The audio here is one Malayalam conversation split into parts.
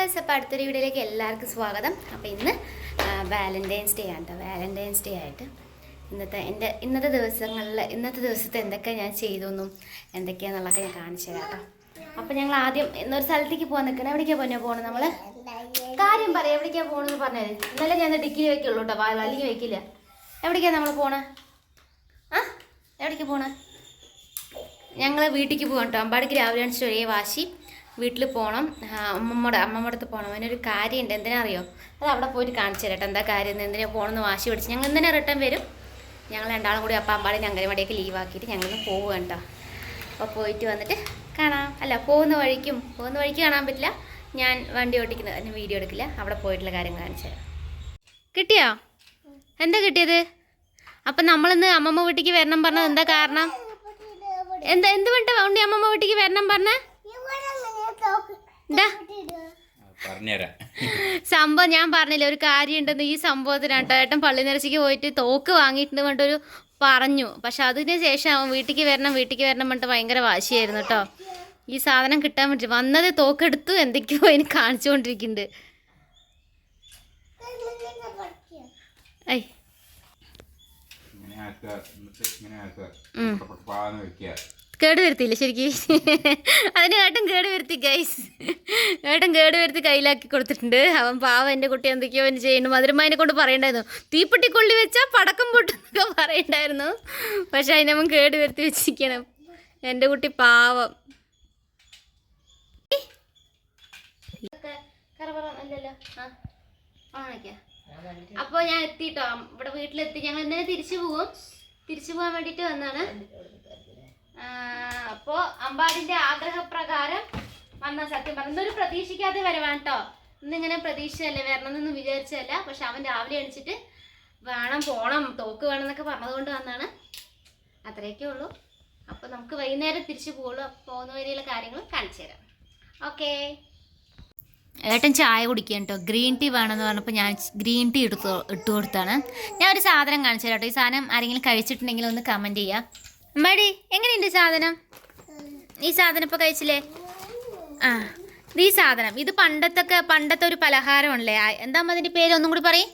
വ്യൂവേഴ്സ് അപ്പോൾ അടുത്തൊരു വീഡിയോയിലേക്ക് എല്ലാവർക്കും സ്വാഗതം. അപ്പോൾ ഇന്ന് വാലന്റൈൻസ് ഡേ ആണ് കേട്ടോ വാലന്റൈൻസ് ഡേ ആയിട്ട് ഇന്നത്തെ എന്റെ ഇന്നത്തെ ദിവസങ്ങളിൽ ഇന്നത്തെ ദിവസത്തെ എന്തൊക്കെ ഞാൻ ചെയ്തു എന്നും എന്തൊക്കെയാണെന്നുള്ളതൊക്കെ ഞാൻ കാണിച്ചു തരാം കേട്ടോ അപ്പോൾ ഞങ്ങൾ ആദ്യം ഇന്നൊരു സ്ഥലത്തേക്ക് പോകാൻ നിൽക്കണം. എവിടേക്കാണ് പോന്നെ പോകണം നമ്മൾ കാര്യം പറയാം. എവിടേക്കാണ് പോകണമെന്ന് പറഞ്ഞത് ഇന്നലെ ഞാൻ ഡിഗ്രി വയ്ക്കുള്ളൂ കേട്ടോ അല്ലെങ്കിൽ വയ്ക്കില്ല എവിടേക്കാണ് നമ്മൾ പോണേ? ആ? എവിടേക്ക് പോണേ? ഞങ്ങൾ വീട്ടിലേക്ക് പോകാം കേട്ടോ അമ്പാടിക്ക് രാവിലെ അണിച്ചിട്ട് ഒരേ വാശി. വീട്ടിൽ പോകണം അമ്മമ്മയുടെ അമ്മമ്മയുടെ അടുത്ത് പോകണം അതിനൊരു കാര്യമുണ്ട് എന്തിനാ അറിയോ? അത് അവിടെ പോയിട്ട് കാണിച്ചു തരട്ടെ. എന്താ കാര്യം? എന്തിനാ പോകണമെന്ന് വാശി പിടിച്ച്. ഞങ്ങൾ എന്തിനാ റിട്ടേൺ വരും. ഞങ്ങൾ രണ്ടാളും കൂടി അപ്പം അമ്പാടി അങ്കനവാടിയൊക്കെ ലീവാക്കിയിട്ട് ഞങ്ങൾ പോവുക കേട്ടോ. അപ്പോൾ പോയിട്ട് വന്നിട്ട് കാണാം. അല്ല പോകുന്ന വഴിക്കും പോകുന്ന വഴിക്ക് കാണാൻ പറ്റില്ല. ഞാൻ വണ്ടി ഓടിക്കുന്നത് അതിന് വീഡിയോ എടുക്കില്ല. അവിടെ പോയിട്ടുള്ള കാര്യം കാണിച്ചു തരാം. കിട്ടിയോ? എന്താ കിട്ടിയത്? അപ്പം നമ്മളിന്ന് അമ്മമ്മ വീട്ടിലേക്ക് വരണം പറഞ്ഞത് എന്താ കാരണം? എന്താ എന്ത് വേണ്ട ഉണ്ണി അമ്മമ്മ വീട്ടിലേക്ക് വരണം പറഞ്ഞ? പറഞ്ഞുതരാം. സംഭവം ഞാൻ പറഞ്ഞില്ല ഒരു കാര്യം ഉണ്ടെന്ന് ഈ സംഭവത്തിനാട്ടോ ഏട്ടൻ പള്ളി നിരച്ചിക്ക് പോയിട്ട് തോക്ക് വാങ്ങിയിട്ടുണ്ട് കൊണ്ടൊരു പറഞ്ഞു. പക്ഷെ അതിന് ശേഷം അവൻ വീട്ടിലേക്ക് വരണം വീട്ടിലേക്ക് വരണം പറഞ്ഞിട്ട് ഭയങ്കര വാശിയായിരുന്നു കേട്ടോ. ഈ സാധനം കിട്ടാൻ വേണ്ടി വന്നത് തോക്കെടുത്തു എന്തൊക്കെയോ അതിന് കാണിച്ചുകൊണ്ടിരിക്കുന്നുണ്ട്. ഐ. ഇങ്ങനെ ആക്കുക എന്നിട്ട് ഇങ്ങനെ ആക്കുക പാന്ന് വെക്കുക. കേട് വരുത്തിയില്ല ശരിക്കും. അതിന് ഏട്ടൻ കേട് വരുത്തി ഗൈസ് ഏട്ടൻ കേട് വരുത്തി കയ്യിലാക്കി കൊടുത്തിട്ടുണ്ട്. അവൻ പാവം എന്റെ കുട്ടി എന്തൊക്കെയോ അവൻ ചെയ്യുന്നു. മധുരമായിനെ കൊണ്ട് പറയണ്ടായിരുന്നു. തീപ്പെട്ടി കൊള്ളി വെച്ചാൽ പടക്കം പൊട്ടുന്നൊക്കെ പറയണ്ടായിരുന്നു. പക്ഷെ അതിനവൻ കേട് വരുത്തി വെച്ചിരിക്കണം. എന്റെ കുട്ടി പാവം. അപ്പോൾ ഞാൻ എത്തിട്ടോ. ഇവിടെ വീട്ടിലെത്തി. ഞങ്ങൾ ഇന്നലെ തിരിച്ചു പോകും തിരിച്ചു പോകാൻ വേണ്ടിയിട്ട് വന്നാണ്. അപ്പോ അമ്പാടിന്റെ ആഗ്രഹപ്രകാരം വന്ന സത്യം പറഞ്ഞു. ഇന്നൊരു പ്രതീക്ഷിക്കാതെ വരവാണ് കേട്ടോ ഇന്നിങ്ങനെ പ്രതീക്ഷയല്ലേ വരണമെന്നൊന്നും വിചാരിച്ചതല്ല. പക്ഷെ അവൻ രാവിലെ എണിച്ചിട്ട് വേണം പോണം തോക്ക് വേണം എന്നൊക്കെ പറഞ്ഞതുകൊണ്ട് വന്നാണ്. അത്രയൊക്കെ ഉള്ളൂ. അപ്പോൾ നമുക്ക് വൈകുന്നേരം തിരിച്ചു പോകുള്ളൂ പോകുന്ന വരെയുള്ള കാര്യങ്ങൾ കാണിച്ചു തരാം. ഓക്കേ. ഏട്ടൻ ചായ കുടിക്കുക കേട്ടോ ഗ്രീൻ ടീ വേണമെന്ന് പറഞ്ഞപ്പോൾ ഞാൻ ഗ്രീൻ ടീ എടുത്തു ഇട്ട് കൊടുത്താണ്. ഞാൻ ഒരു സാധനം കാണിച്ചു തരാം കേട്ടോ ഈ സാധനം ആരെങ്കിലും കഴിച്ചിട്ടുണ്ടെങ്കിൽ ഒന്ന് കമന്റ് ചെയ്യാം അമ്മാടി എങ്ങനെയുണ്ട് സാധനം? ഈ സാധനം ഇപ്പോൾ കഴിച്ചില്ലേ? ആ ഈ സാധനം. ഇത് പണ്ടത്തൊക്കെ പണ്ടത്തെ ഒരു പലഹാരമാണല്ലേ? എന്താ അതിന്റെ പേര്? ഒന്നും കൂടി പറയും.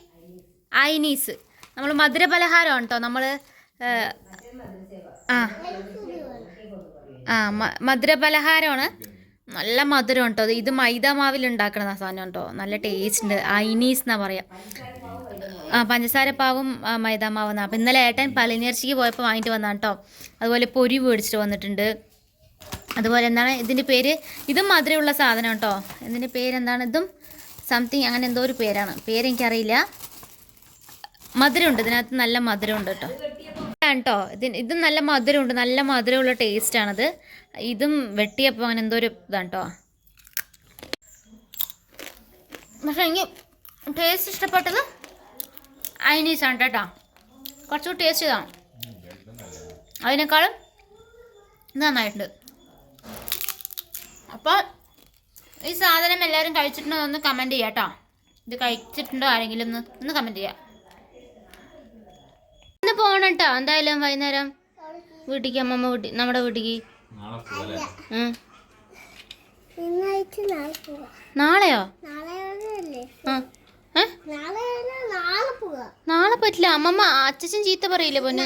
ഐനീസ് നമ്മൾ മധുര പലഹാരമാണ് കേട്ടോ നമ്മൾ ആ. ആ മധുര പലഹാരമാണ്. നല്ല മധുരം കേട്ടോ ഇത് മൈദ മാവിൽ ഉണ്ടാക്കണ സാധനം കേട്ടോ നല്ല ടേസ്റ്റ് ഉണ്ട്. ഐനീസ് എന്നാ പറയാ. ആ പഞ്ചസാര പാവും ആ, മൈദ മാവും അപ്പം ഇന്നലെ ഏട്ടൻ പളിനീർച്ചിക്ക് പോയപ്പോൾ വാങ്ങിയിട്ട് വന്നാണ് കേട്ടോ അതുപോലെ പൊരി മേടിച്ചിട്ട് വന്നിട്ടുണ്ട്. അതുപോലെ എന്താണ് ഇതിന്റെ പേര് ഇതും മധുരമുള്ള സാധനം കേട്ടോ ഇതിന്റെ പേരെന്താണ് ഇതും സംതിങ് അങ്ങനെ എന്തോ ഒരു പേരാണ്. പേരെനിക്കറിയില്ല മധുരമുണ്ട് ഇതിനകത്ത് നല്ല മധുരമുണ്ട് കേട്ടോ കേട്ടോ ഇതിന് ഇതും നല്ല മധുരമുണ്ട് നല്ല മധുരമുള്ള ടേസ്റ്റാണത് ഇതും വെട്ടിയപ്പോൾ അങ്ങനെ എന്തോ ഒരു ഇതാണ് കേട്ടോ പക്ഷേ എനിക്ക് ടേസ്റ്റ് ഇഷ്ടപ്പെട്ടത് ഐനീസാണ് കേട്ടോ. കുറച്ചുകൂടി ടേസ്റ്റ് ഇതാണ് അതിനേക്കാളും നന്നായിട്ടുണ്ട്. അപ്പോൾ ഈ സാധനം എല്ലാവരും കഴിച്ചിട്ടുണ്ടോ ഒന്ന് കമന്റ് ചെയ്യാം കേട്ടോ. ഇത് കഴിച്ചിട്ടുണ്ടോ ആരെങ്കിലും ഒന്ന് ഒന്ന് കമന്റ് ചെയ്യാം. ഇന്ന് പോകണം കേട്ടോ. എന്തായാലും വൈകുന്നേരം വീട്ടിലേക്ക് അമ്മമ്മ വീട്ടിൽ നമ്മുടെ വീട്ടിലേക്ക്. പോവാം. നാളെയോ? നാളെ ആ ഏ? നാളെ പറ്റില്ല. അമ്മമ്മ അച്ഛൻ ചീത്ത പറയില്ല പൊന്നു?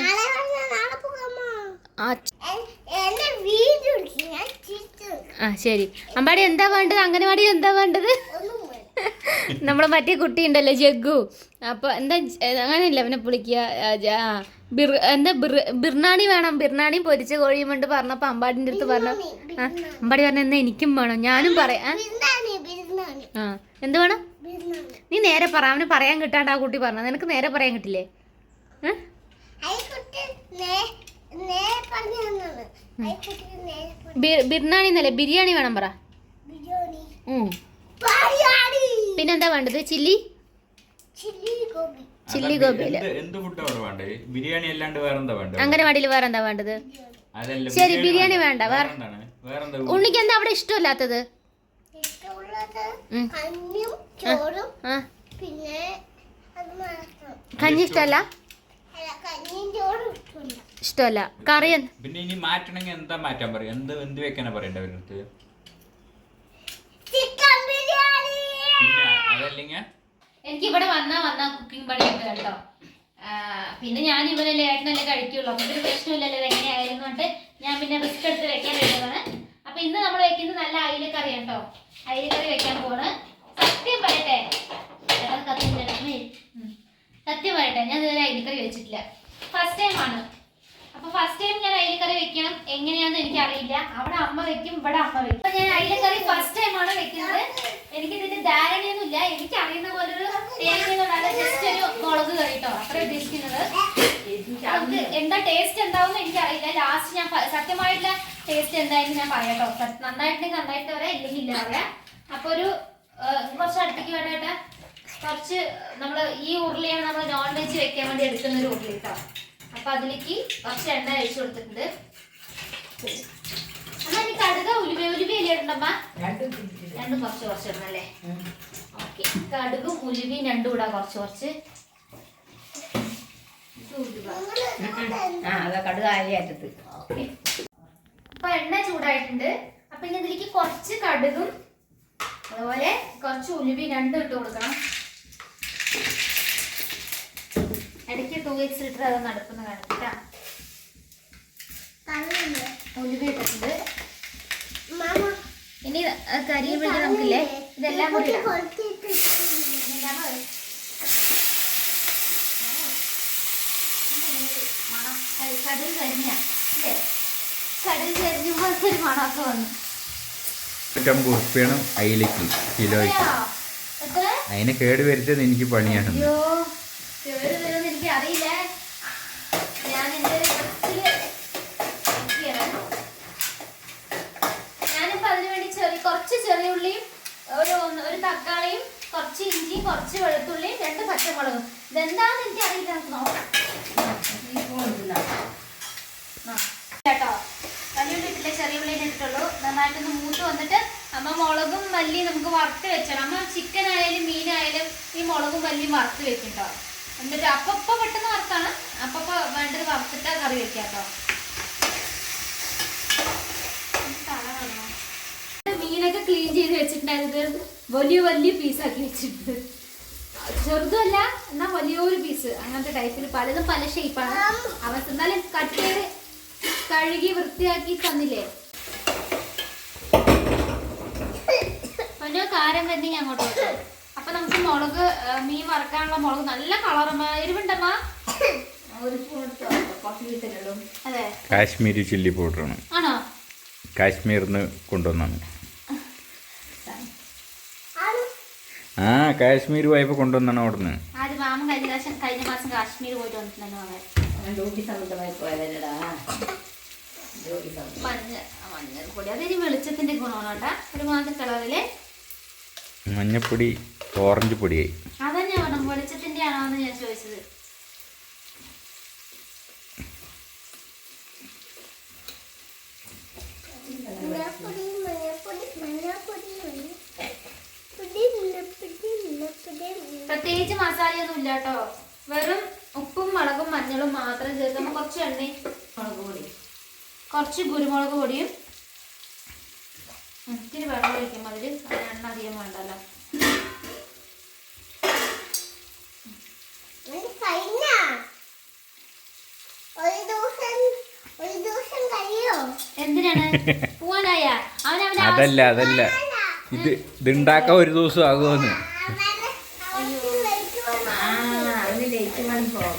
ആ ശരി. അമ്പാടി എന്താ വേണ്ടത്? അംഗനവാടി എന്താ വേണ്ടത്. നമ്മളെ മറ്റേ കുട്ടി ഉണ്ടല്ലോ ജഗ്ഗു. അപ്പൊ എന്താ അങ്ങനെയല്ല അവനെ ആ, ബിർ എന്താ ബിർ ബിർണാണി വേണം. ബിർണാണി പൊരിച്ച കോഴിയും കൊണ്ട് പറഞ്ഞപ്പോ അമ്പാടിന്റെ അടുത്ത് പറഞ്ഞു അമ്പാടി പറഞ്ഞ എന്നാ എനിക്കും വേണം. ഞാനും പറയാം. ആ എന്ത് വേണം? നീ നേരെ പറ അവന് പറയാൻ കിട്ടാണ്ട് ആ കുട്ടി പറഞ്ഞു നിനക്ക് നേരെ പറയാൻ കിട്ടില്ലേ? ബിർണാണി എന്നല്ലേ? ബിരിയാണി വേണം പറ. പിന്നെന്താ വേണ്ടത്? ചില്ലി? ചില്ലി ഗോപി ചില്ലി അതല്ല, എന്ത് എന്ത് ഫുഡ് അവിടെ വേണ്ടേ ബിരിയാണി അല്ലാണ്ട് വേറെന്താ വേണ്ടത്? അംഗനവാടിയിൽ വേറെ എന്താ വേണ്ടത്? അതല്ല ശരി, ബിരിയാണി വേണ്ട, വേറെ- ഉണ്ണിക്ക് എന്താ അവിടെ ഇഷ്ടമില്ലാത്തത്? ഇഷ്ടമുള്ളത് ചോറും പിന്നെ കഞ്ഞി ഇഷ്ടമല്ല. ഇഷ്ടമല്ല. കറി പിന്നെ ഇനി മാറ്റണമെങ്കിൽ എന്താ മാറ്റാൻ പറയും? എന്ത് എന്ത് വെക്കാനാ പറയണ്ട അവരുടെ അടുത്ത് ചിക്കൻ ബിരിയാണി! അതല്ലെങ്കിൽ? എനിക്ക് ഇവിടെ വന്നാ വന്നാ കുക്കിംഗ് പണിയുണ്ട് കേട്ടോ. പിന്നെ ഞാൻ ഇവരെ ലേട്ടനല്ലേ കഴിക്കുള്ളൂ. അപ്പൊ ഒരു പ്രശ്നമില്ലല്ലോ എങ്ങനെയായിരുന്നു എങ്ങനെയായാലും കൊണ്ട് ഞാൻ പിന്നെ റിസ്ക് എടുത്ത് വെക്കാൻ വേണ്ടതാണ് അപ്പൊ ഇന്ന് നമ്മൾ വെക്കുന്നത് നല്ല അയിലക്കറി കേട്ടോ. അയിലക്കറി വെക്കാൻ പോണ് സത്യം പറയട്ടെ. ഏട്ടാ, കത്തിയില്ല, സത്യം പറയട്ടെ ഞാൻ ഇതുവരെ അയിലക്കറി വെച്ചിട്ടില്ല ഫസ്റ്റ് ടൈം ആണ്. അപ്പൊ ഫസ്റ്റ് ടൈം ഞാൻ അയിലക്കറി വെക്കണം. എങ്ങനെയാന്ന് എനിക്ക് അറിയില്ല അവിടെ അമ്മ വെക്കും ഇവിടെ അമ്മ വെക്കും. അപ്പൊ ഞാൻ അയിലക്കറി ഫസ്റ്റ് ടൈം ആണ് വെക്കുന്നത്. എനിക്ക് ഇതിന്റെ ധാരണയൊന്നുമില്ല. എനിക്ക് അറിയുന്ന പോലെ ഒരു ജസ്റ്റ് ഒരു മുളക് കറിട്ടോ അത്ര ഉദ്ദേശിക്കുന്നത്. നമുക്ക് എന്താ ടേസ്റ്റ് എന്താവും എനിക്ക് അറിയില്ല ലാസ്റ്റ് ഞാൻ സത്യമായിട്ടുള്ള ടേസ്റ്റ് എന്തായാലും ഞാൻ പറയാട്ടോ. നന്നായിട്ടുണ്ടെങ്കിൽ നന്നായിട്ട് പറയാം ഇല്ലെങ്കിൽ ഇല്ല പറയാം. അപ്പൊ ഒരു കുറച്ച് അടുത്തേക്ക് വേണ്ട കുറച്ച് നമ്മൾ ഈ ഉരുളിയാണ് നമ്മൾ നോൺ വെജ് വെക്കാൻ വേണ്ടി എടുക്കുന്ന ഒരു ഉരുളി കേട്ടോ. അപ്പൊ അതിലേക്ക് കുറച്ച് എണ്ണ അഴിച്ചു കൊടുത്തിട്ടുണ്ട്. എന്നാ ഇനി കടുക ഉലുവ ഉലുവ ഇല്ലേ ഉണ്ടമ്മ രണ്ടും കുറച്ച് കുറച്ച് ഇടണല്ലേ ഓക്കെ. കടുകും ഉലുവയും രണ്ടും ഇടാം കുറച്ച് കുറച്ച്. ഇപ്പൊ അപ്പൊ എണ്ണ ചൂടായിട്ടുണ്ട്. അപ്പൊ ഇനി ഇതിലേക്ക് കുറച്ച് കടുകും അതുപോലെ കുറച്ച് ഉലുവി രണ്ടും ഇട്ട് കൊടുക്കണം. ഇടയ്ക്ക് ടൂ വീക്സ് ലിറ്റർ അത് നടക്കുന്ന കാണിക്കാം ഉലുവി ഇട്ടിട്ടുണ്ട്. ഇനി കരിയും വേണ്ടി നമുക്കില്ലേ? ഇതെല്ലാം കൂടി കടൽ കരിഞ്ഞ കടൽ കരിഞ്ഞ പോലത്തെ ഒരു മണമൊക്കെ വന്നു. നൂറ്റമ്പത് ഉറുപ്പ്യാണ് അയിലേക്ക്. കിലോയ്ക്ക്? അതിനെ കേട് വരുത്തത് എനിക്ക് പണിയാണ് അയ്യോ കേട് വരുമെന്ന് എനിക്ക് അറിയില്ല ഞാൻ എന്റെ ഡ്രസ്സിൽ നോക്കിയാണ്. ഞാനിപ്പോ അതിനു വേണ്ടി ചെറിയ കുറച്ച് ചെറിയ ഉള്ളിയും ഒരു ഒന്ന് ഒരു തക്കാളിയും കുറച്ച് ഇഞ്ചിയും കുറച്ച് വെളുത്തുള്ളിയും രണ്ട് പച്ചമുളകും ഇതെന്താന്ന് എനിക്ക് അറിയില്ല നമുക്ക് നോക്കാം ആ. കേട്ടോ വലിയ ഉള്ളി ഇട്ടില്ല ചെറിയ ഉള്ളി ഇട്ടിട്ടുള്ളൂ നന്നായിട്ടൊന്ന് മൂത്ത് വന്നിട്ട് അമ്മ മുളകും മല്ലിയും നമുക്ക് വറുത്ത് വെച്ചണം. അമ്മ ചിക്കൻ ആയാലും മീനായാലും ഈ മുളകും മല്ലിയും വറുത്ത് വെക്കും കേട്ടോ എന്നിട്ട് അപ്പപ്പ പെട്ടെന്ന് വറുത്താണ്. അപ്പപ്പ വേണ്ടത് വറുത്തിട്ട് കറി വെക്കാം കേട്ടോ. മീനൊക്കെ ക്ലീൻ ചെയ്ത് വെച്ചിട്ടുണ്ടായിരുന്നത് വലിയ വലിയ പീസാക്കി വെച്ചിട്ടുണ്ട്. ചെറുതല്ല എന്നാ വലിയൊരു പീസ് അങ്ങനത്തെ ടൈപ്പിൽ പലതും പല ഷേപ്പാണ് അവർ എന്നാലും കട്ട് ചെയ്ത് കഴുകി വൃത്തിയാക്കി തന്നില്ലേ? പൊന്നോ കാരം തന്നെ ഞാൻ അങ്ങോട്ട് വെക്കാം അപ്പൊ നമുക്ക് മുളക് മീൻ വറക്കാനുള്ള മുളക് നല്ല കളറമ്മ എരിവുണ്ടമ്മ? അതെ. കാശ്മീരി ചില്ലി പൗഡറാണ്. ആണോ? കാശ്മീരിൽ നിന്ന് കൊണ്ടുവന്നാണ് ആ കാശ്മീർ പോയപ്പോ കൊണ്ടുവന്നാണ് അവിടുന്ന്. ആദ്യം മാമൻ കഴിഞ്ഞ പ്രാവശ്യം കഴിഞ്ഞ മാസം കാശ്മീർ പോയിട്ട് വന്നിട്ടുണ്ടെന്ന് പറയാം ഞാൻ ഡ്യൂട്ടി സംബന്ധമായി പോയതല്ലടാ. ജോലി സംബന്ധം മഞ്ഞ മഞ്ഞൾപ്പൊടി അതൊരു വെളിച്ചത്തിന്റെ ഗുണമാണ് കേട്ടാ. ഒരുമാതിരി കളറിൽ മഞ്ഞപ്പൊടി ഓറഞ്ച് പൊടിയായി. പ്രത്യേകിച്ച് മസാലയൊന്നും ഇല്ല കേട്ടോ വെറും ഉപ്പും മുളകും മഞ്ഞളും മാത്രം ചേർത്ത് നമ്മൾ കുറച്ച് എണ്ണയും മുളക് പൊടി കുറച്ച് കുരുമുളക് പൊടിയും ഇത്തിരി വെള്ളം ഒഴിക്കും. അതിൽ എണ്ണ അധികം വേണ്ടല്ലോ. അതല്ല അതല്ല. ഇത് ഇതുണ്ടാക്കാൻ ഒരു ദിവസം ആകുമെന്ന്. ആ അതിന് ലേറ്റ് മണി പോകും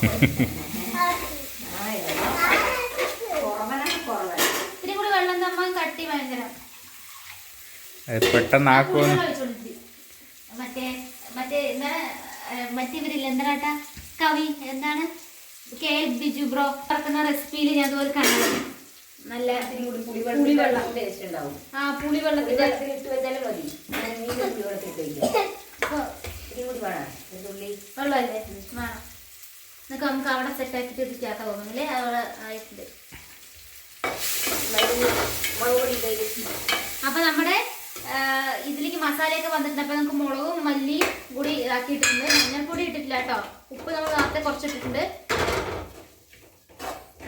കുറവനാണ് കുറവൻ ഇത്തിരി കൂടി വെള്ളം തമ്മാൻ കട്ടി ഭയങ്കര അത് പെട്ടെന്നാക്കുമെന്ന് കുരുമുളക് ഒഴിച്ചോളൂ. മറ്റേ മറ്റേ എന്താണ് മറ്റേ ഇവരില്ല എന്താട്ടാ കവി എന്താണ്? കെ എൽ ബിജു ബ്രോ പറക്കുന്ന റെസിപ്പിയിൽ ഞാൻ അതുപോലെ കണ്ടത്. നല്ല പുളിവെള്ളം പുളിവെള്ളം. ടേസ്റ്റ് ഉണ്ടാവും. ആ പുളിവെള്ളത്തിന്റെ പുളിവെള്ളത്തിൽ ഇട്ട് വെച്ചാലും മതി. ഞാൻ മീൻ പുളിവെള്ളത്തിൽ ഇട്ട് വയ്ക്കാം അപ്പൊ വെള്ളമല്ലേ? വേണം. എന്നൊക്കെ നമുക്ക് അവിടെ തോന്നുന്നില്ലേ അവിടെ ആയിട്ടുണ്ട്. നമ്മുടെ ഇതിലേക്ക് മസാലയൊക്കെ വന്നിട്ടുണ്ട്. അപ്പൊ നമുക്ക് മുളകും മല്ലിയും കൂടി ഇതാക്കിയിട്ടുണ്ട്. മഞ്ഞൾപ്പൊടി ഇട്ടിട്ടില്ല കേട്ടോ. ഉപ്പ് നമ്മൾ നേരത്തെ കുറച്ച് ഇട്ടിട്ടുണ്ട്.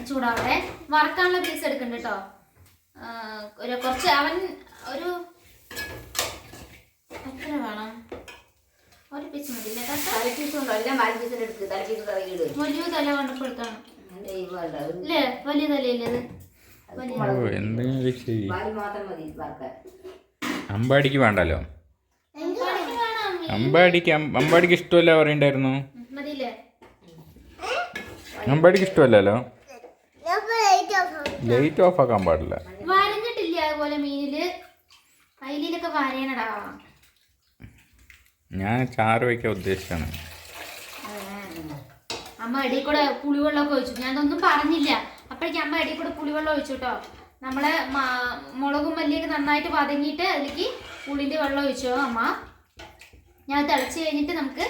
ചൂടാവട്ടെ. വറക്കാനുള്ള പീസ് എടുക്കുന്നുണ്ട് കേട്ടോ. ഒരു കുറച്ച് അവൻ ഒരു എത്ര വേണം? ഒരു പീസ് മതി വലിയ തല കണ്ടപ്പെടുത്താണ് എടുക്കണം. അല്ലേ വലിയ തലയില്ലേ അത് വലിയ മാത്രം മതി വറുക്കാൻ. അമ്പാടിക്ക് വേണ്ടല്ലോ? അമ്പാടിക്ക്. അമ്പാടിക്ക് ഇഷ്ടമല്ല പറയണ്ടായിരുന്നു? അമ്പാടിക്ക് ഇഷ്ടമല്ലല്ലോ? ലൈറ്റ് ഓഫ് ആക്കും. ലൈറ്റ് ഓഫ് ആക്കാൻ പാടില്ല. വരഞ്ഞിട്ടില്ല അതുപോലെ മീനിൽ? കയ്യിലൊക്കെ വരയണടാ. ഞാൻ ചാറ് വയ്ക്കാൻ ഉദ്ദേശിച്ചാണ് അമ്മ അടിയിൽ കൂടെ പുളിവെള്ളമൊക്കെ ഒഴിച്ചു. ഞാനൊന്നും പറഞ്ഞില്ല. അപ്പോഴേക്കും അമ്മ അടിയിൽ കൂടെ പുളിവെള്ളം ഒഴിച്ചു കേട്ടോ. നമ്മളെ മുളകും മല്ലിയൊക്കെ നന്നായിട്ട് വതങ്ങിയിട്ട് അതിലേക്ക് പുളിന്റെ വെള്ളം ഒഴിച്ചോ അമ്മ? ഞാൻ തിളച്ച് കഴിഞ്ഞിട്ട് നമുക്ക്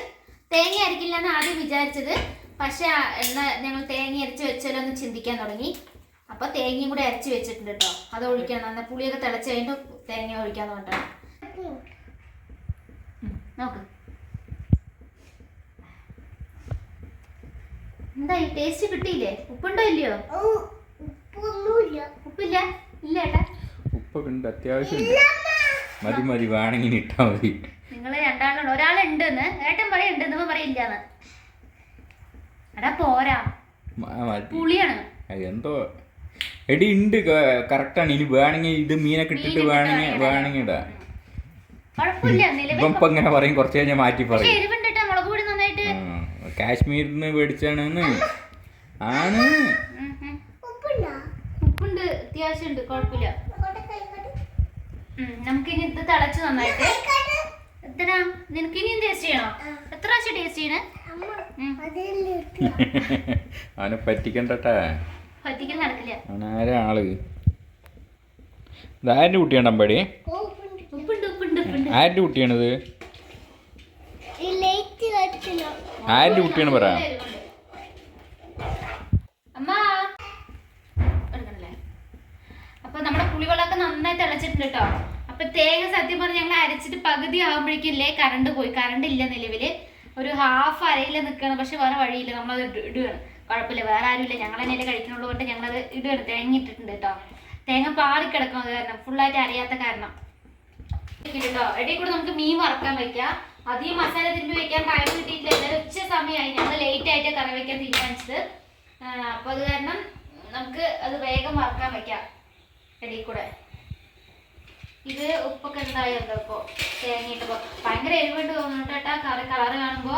തേങ്ങ അരക്കില്ല എന്ന് ആദ്യം വിചാരിച്ചത്. പക്ഷെ എന്നാ ഞങ്ങൾ തേങ്ങ അരച്ച് വെച്ചാലോ എന്ന് ചിന്തിക്കാൻ തുടങ്ങി. അപ്പോൾ തേങ്ങയും കൂടെ അരച്ച് വെച്ചിട്ടുണ്ട് കേട്ടോ. അത് ഒഴിക്കണം. നന്നായി പുളിയൊക്കെ തിളച്ച് കഴിഞ്ഞിട്ട് തേങ്ങ ഒഴിക്കാന്ന് പറഞ്ഞിട്ട് നോക്ക്. എന്തായി? ടേസ്റ്റ് കിട്ടിയില്ലേ? ഉപ്പുണ്ടോ ഇല്ലയോ? ഒന്നുമില്ല ഉപ്പില്ല? ഇല്ല ഏട്ടാ. ഉപ്പൊക്കെ ഉണ്ട്. അത്യാവശ്യം മതി മതി വേണമെങ്കിൽ ഇട്ടാ മതി. നിങ്ങൾ രണ്ടാളുണ്ട് ഒരാളുണ്ടെന്ന്. ഏട്ടൻ പറയുന്നുണ്ടെന്ന് പറയില്ലാന്ന് എടാ പോരാ. പുളിയാണ്. എന്തോ. എടി ഉണ്ട് കറക്റ്റാണ് ഇനി വേണമെങ്കിൽ ഇത് മീനൊക്കെ ഇട്ടിട്ട് വേണമെങ്കിൽ വേണം വേണമെങ്കിൽ ഇടാ. ഇപ്പം ഇങ്ങനെ പറയും കുറച്ച് കഴിഞ്ഞാൽ മാറ്റി പറയും. കാശ്മീരിൽ നിന്ന് മേടിച്ചാണെന്ന് ആണ്. ഉപ്പുണ്ട് അത്യാവശ്യം ഉണ്ട് കുഴപ്പമില്ല നമുക്കിനി ഇത് തിളച്ച് നന്നായിട്ട്. എത്ര എത്തനാ നിനക്ക് ഇനിയും ടേസ്റ്റ് ചെയ്യണോ? എത്ര പ്രാവശ്യം ടേസ്റ്റ് ചെയ്യണേ? അവനെ പറ്റിക്കണ്ടട്ടാ. പറ്റിക്കൽ നടക്കില്ല. അവനാരാ ആൾ? ഇതാരുടെ കുട്ടിയാണ് അമ്പാടി? ഉപ്പുണ്ട്. ഉപ്പുണ്ട് ഉപ്പുണ്ട് ഉപ്പുണ്ട്. ആരുടെ കുട്ടിയാണിത്? കുട്ടിയാണ് പറ അമ്മ എടുക്കണല്ലേ അപ്പൊ നമ്മുടെ പുളിവെള്ളമൊക്കെ നന്നായി തിളച്ചിട്ടുണ്ട് കേട്ടോ അപ്പൊ തേങ്ങ സത്യം പറഞ്ഞ് ഞങ്ങൾ അരച്ചിട്ട് പകുതി ആകുമ്പോഴേക്കില്ലേ കറണ്ട് പോയി. കറണ്ട് ഇല്ല നിലവിൽ. ഒരു ഹാഫ് അരയിൽ നിൽക്കണം പക്ഷെ വേറെ വഴിയില്ല. നമ്മളത് ഇടുകയാണ് കുഴപ്പമില്ല. വേറെ ആരുമില്ല. ഞങ്ങൾ തന്നെ കഴിക്കണുള്ളൂ കൊണ്ട് ഞങ്ങളത് ഇടുകയാണ് തേങ്ങ ഇട്ടിട്ടുണ്ട് കേട്ടോ തേങ്ങ പാറി കിടക്കുന്നത് കാരണം. ഫുള്ളായിട്ട് അറിയാത്ത കാരണം. കേട്ടോ ഇടയിൽ കൂടെ നമുക്ക് മീൻ വറക്കാൻ വെക്കാം. അധികം മസാല തിരുമ്പി വെക്കാൻ ടൈം കിട്ടിയിട്ടില്ല. എന്തായാലും ഉച്ച സമയമായി ഞങ്ങൾ ലേറ്റ് ആയിട്ട് കറി വെക്കാൻ തീരുമാനിച്ചത്. അപ്പോൾ അപ്പൊ അത് കാരണം നമുക്ക് അത് വേഗം വറക്കാൻ വെക്കാം. ഇടയിൽ കൂടെ. ഇത് ഉപ്പൊക്കെ ഉണ്ടായല്ലോ എന്തോ ഇപ്പോ തേങ്ങയിട്ടപ്പോ ഭയങ്കര എരിവുണ്ട് തോന്നുന്നു കേട്ടാ. കറി കളറ് കാണുമ്പോ.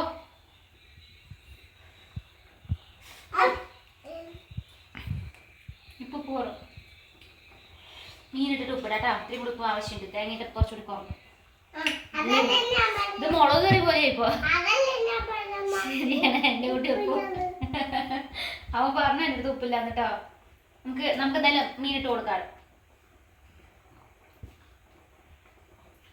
ഇപ്പൊ പോറും മീനിട്ടിട്ട് ഉപ്പിടാട്ടാ ഇത്തിരി കൂടി ഉപ്പ് ആവശ്യമുണ്ട്. തേങ്ങയിട്ട് കുറച്ചുകൂടി കുറവ്. ഇത് മുളക് കറി പോയേ ഇപ്പൊ. എന്റെ കൂട്ടി ഉപ്പും. അവൻ പറഞ്ഞു എന്റെ അടുത്ത് ഉപ്പില്ല എന്നിട്ടോ നമുക്ക് നമുക്ക് എന്തായാലും മീനിട്ട് കൊടുക്കാം.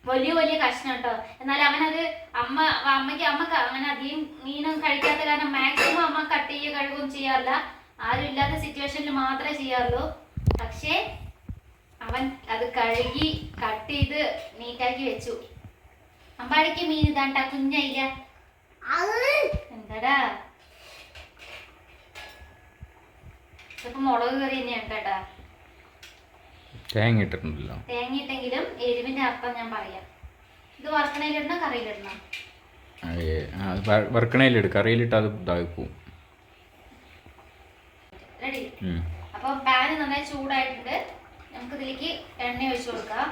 വലിയ വലിയ കഷ്ണം കേട്ടോ എന്നാലും അവനത് അമ്മ അമ്മയ്ക്ക് അമ്മ അങ്ങനെ അധികം മീനും കഴിക്കാത്ത കാരണം മാക്സിമം അമ്മ കട്ട് ചെയ്യുക കഴിവും ചെയ്യാറില്ല. ആരും ഇല്ലാത്ത സിറ്റുവേഷനിൽ മാത്രമേ ചെയ്യാറുള്ളൂ. പക്ഷേ അവൻ അത് കഴുകി കട്ട് ചെയ്ത് നീറ്റാക്കി വെച്ചു. അമ്പാടിക്ക് മീൻ ഇതാണ്ട കുഞ്ഞയില്ല എന്താടാ? ഇപ്പൊ മുളക് കറി തന്നെയാണ് കേട്ടാ തേങ്ങ ഇട്ടിട്ടുണ്ടല്ലോ തേങ്ങയിട്ടെങ്കിലും എരിവിന്റെ അർത്ഥം ഞാൻ പറയാം. ഇത് വറക്കണയിലിടണോ കറിയിലിടണോ? വറുക്കണയിലിട് കറിയിലിട്ട് അത് ഇതായി പോവും. റെഡി. അപ്പൊ പാന് നന്നായി ചൂടായിട്ടുണ്ട്. നമുക്ക് ഇതിലേക്ക് എണ്ണ ഒഴിച്ചു കൊടുക്കാം.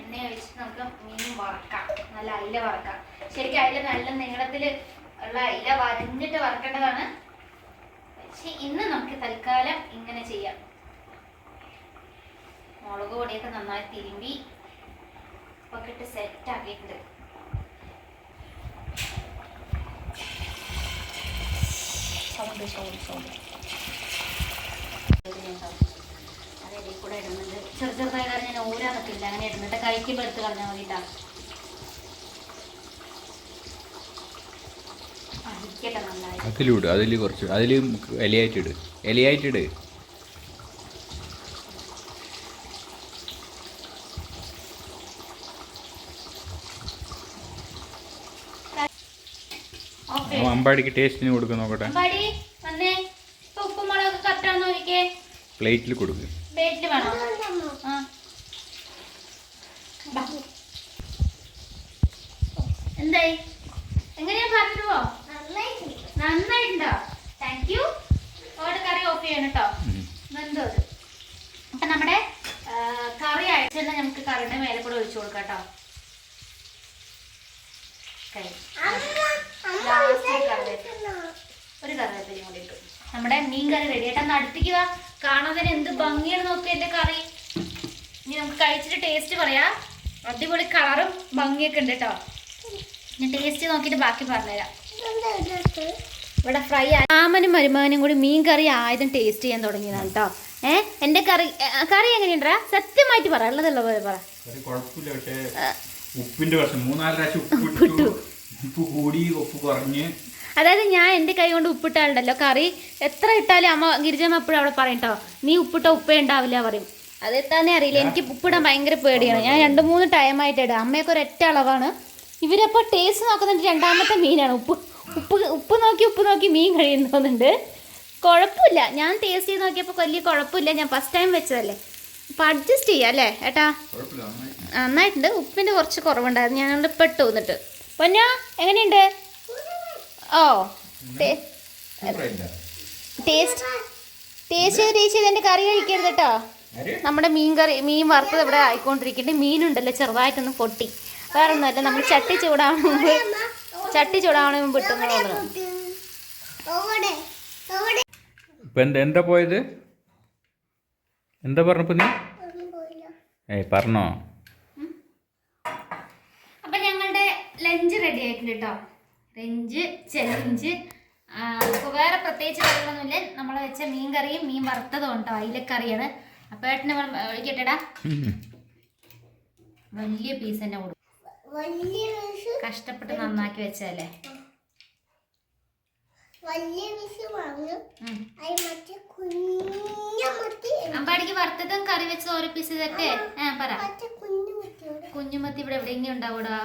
എണ്ണ ഒഴിച്ച് നമുക്ക് മീൻ വറക്കാം. നല്ല അയില വറക്കാം. ശരിക്കും അയില നല്ല നീളത്തിൽ ഉള്ള അയില വരഞ്ഞിട്ട് വറക്കേണ്ടതാണ്. പക്ഷെ ഇന്ന് നമുക്ക് തൽക്കാലം ഇങ്ങനെ ചെയ്യാം. മുളക് പൊടിയൊക്കെ നന്നായി തിരുമ്പി ഒക്കെ ഇട്ട് സെറ്റ് ആക്കിയിട്ടുണ്ട്. Sound sound sound. അതിൽ കൂടെ ഇടുന്നുണ്ട്. ചെറു ചെറുതായി കാരണം ഞാൻ നിൽക്കില്ല അങ്ങനെ ഇടുന്നിട്ട് കഴിക്കുമ്പോൾ എടുത്ത് കളഞ്ഞാൽ മതിട്ടാ. നന്നായി അതിലിട് അതിൽ കുറച്ച് അതിൽ ഇലയായിട്ടിട് ഇലയായിട്ടിട് അമ്പാടിക്ക് ടേസ്റ്റിന് കൊടുക്കും നോക്കട്ടെ. പ്ലേറ്റിൽ കൊടുക്ക് പ്ലേറ്റിൽ വേണോ ആ ബാ. എന്തായി എങ്ങനെയാ പറഞ്ഞുവോ നന്നായിട്ടുണ്ട് നന്നായിട്ടുണ്ടോ താങ്ക് യു ഓട് കറി ഓഫ് ചെയ്യണം കേട്ടോ വെന്തോ അത് അപ്പൊ നമ്മുടെ ആ, കറി അയച്ചെണ്ണ നമുക്ക് കറിയുടെ മേലെ കൂടെ ഒഴിച്ചു കൊടുക്കാം കേട്ടോ കറിവേപ്പില. ഒരു കറിവേപ്പിലയും കൂടി ഇട്ടു. നമ്മുടെ മീൻ കറി റെഡി അടുത്തേക്ക് വാ. കാണാൻ എന്ത് ഭംഗിയാണ് നോക്കി കറി. ഇനി നമുക്ക് കഴിച്ചിട്ട് ടേസ്റ്റ് പറയാ. അടിപൊളി കളറും ഭംഗിയൊക്കെ ഉണ്ട് കേട്ടോ. ഞാൻ ടേസ്റ്റ് നോക്കിയിട്ട് ബാക്കി പറഞ്ഞുതരാം. ഇവിടെ ഫ്രൈ ആയി മാമനും മരുമകനും കൂടി മീൻ കറി ആയതും ടേസ്റ്റ് ചെയ്യാൻ തുടങ്ങിയതാണ് കേട്ടോ. ഏ എന്റെ കറി കറി എങ്ങനെയുണ്ടാ? സത്യമായിട്ട് പറ ഉള്ളതുള്ള പോലെ പറ. ഉപ്പിന്റെ മൂന്നാൽ പ്രാവശ്യം ഉപ്പ് ഇട്ടു. ഉപ്പ് കൂടി ഉപ്പ് കുറഞ്ഞ്. അതായത് ഞാൻ എന്റെ കൈ കൊണ്ട് ഉപ്പിട്ടാലുണ്ടല്ലോ കറി എത്ര ഇട്ടാലും അമ്മ ഗിരിജമ്മ എപ്പോഴും അവിടെ പറയും കേട്ടോ നീ ഉപ്പിട്ട ഉപ്പേ ഉണ്ടാവില്ല പറയും. അത് എത്താന്നേ അറിയില്ല എനിക്ക് ഉപ്പിടാൻ ഭയങ്കര പേടിയാണ്. ഞാൻ രണ്ട് മൂന്ന് ടൈമായിട്ട് ഇടാം. അമ്മയൊക്കെ ഒരൊറ്റ അളവാണ്. ഇവരപ്പോൾ ടേസ്റ്റ് നോക്കുന്നുണ്ട്. രണ്ടാമത്തെ മീനാണ്. ഉപ്പ് ഉപ്പ് ഉപ്പ് നോക്കി ഉപ്പ് നോക്കി മീൻ കഴിയുന്നുണ്ട് കുഴപ്പമില്ല. ഞാൻ ടേസ്റ്റ് ചെയ്ത് നോക്കിയപ്പോൾ വലിയ കുഴപ്പമില്ല. ഞാൻ ഫസ്റ്റ് ടൈം വെച്ചതല്ലേ. അപ്പോൾ അഡ്ജസ്റ്റ് ചെയ്യാം അല്ലേ ഏട്ടാ? നന്നായിട്ടുണ്ട്. ഉപ്പിന്റെ കുറച്ച് കുറവുണ്ടായിരുന്നു. ഞാൻ പെട്ടു വന്നിട്ട്. പൊന്നോ എങ്ങനെയുണ്ട്? ഓ ടേസ്റ്റ് ടേസ്റ്റ് ചെയ്ത് ടേസ്റ്റ് ചെയ്ത് എന്റെ കറി കഴിക്കരുത് കേട്ടോ. നമ്മുടെ മീൻ കറി മീൻ വറുത്തത് ഇവിടെ ആയിക്കൊണ്ടിരിക്കുന്നുണ്ട്. മീനുണ്ടല്ലോ ചെറുതായിട്ടൊന്ന് പൊട്ടി. വേറെ ഒന്നുമല്ല നമ്മൾ ചട്ടി ചൂടാവണ മുമ്പ് ചട്ടി ചൂടാവണ മുമ്പ് ഇട്ടെന്ന് തോന്നുന്നു എന്താ പോയത്? എന്താ പറഞ്ഞപ്പോ നീ? ഏയ് പറഞ്ഞോ അപ്പം ഞങ്ങളുടെ ലഞ്ച് റെഡി ആയിട്ടുണ്ട് കേട്ടോ ലഞ്ച് ചെലഞ്ച് അപ്പോൾ വേറെ പ്രത്യേകിച്ച് കാര്യങ്ങളൊന്നുമില്ല. നമ്മൾ വെച്ച മീൻ കറിയും മീൻ വറുത്തതും ഉണ്ടോ അയിലക്കറിയാണ്. അപ്പൊ ഏട്ടന് ഒഴിക്കട്ടെടാ വലിയ പീസ് തന്നെ കൊടുക്കും കഷ്ടപ്പെട്ട് നന്നാക്കി വെച്ചാലേ വലിയ വിഷു വാങ്ങും. ഉം. അത് മറ്റേ അമ്പാടിക്ക് വറുത്തതും കറി വെച്ചത് ഓരോ പീസ് തരട്ടെ പറ. കുഞ്ഞുമത്തി ഇവിടെ എവിടെയെങ്കിലും ഉണ്ടാവൂടാ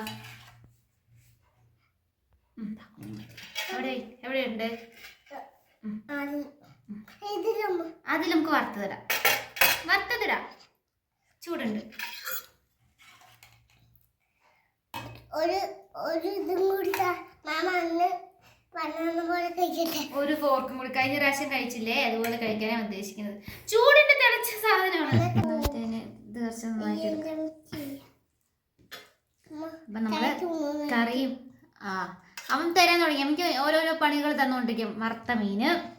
എവിടെ എവിടെയുണ്ട്? അതിൽ നമുക്ക് വറുത്തതിടാം വറുത്തതിടാം ചൂടുണ്ട്. ഒരു ഒരു ഇതും കൂടി. മാമ അന്ന് ഒരു ഫോർക്കും കൂടി. കഴിഞ്ഞ പ്രാവശ്യം കഴിച്ചില്ലേ? അതുപോലെ കഴിക്കാനാണ് ഉദ്ദേശിക്കുന്നത്. ചൂടിന്റെ തിളച്ച സാധനമാണ്. ഇത് കുറച്ച് നന്നായിട്ട് എടുക്കാം. അപ്പൊ നമ്മൾ കറിയും ആ അവൻ തരാൻ തുടങ്ങി. എനിക്ക് ഓരോരോ പണികൾ തന്നുകൊണ്ടിരിക്കും. വറുത്ത മീന്.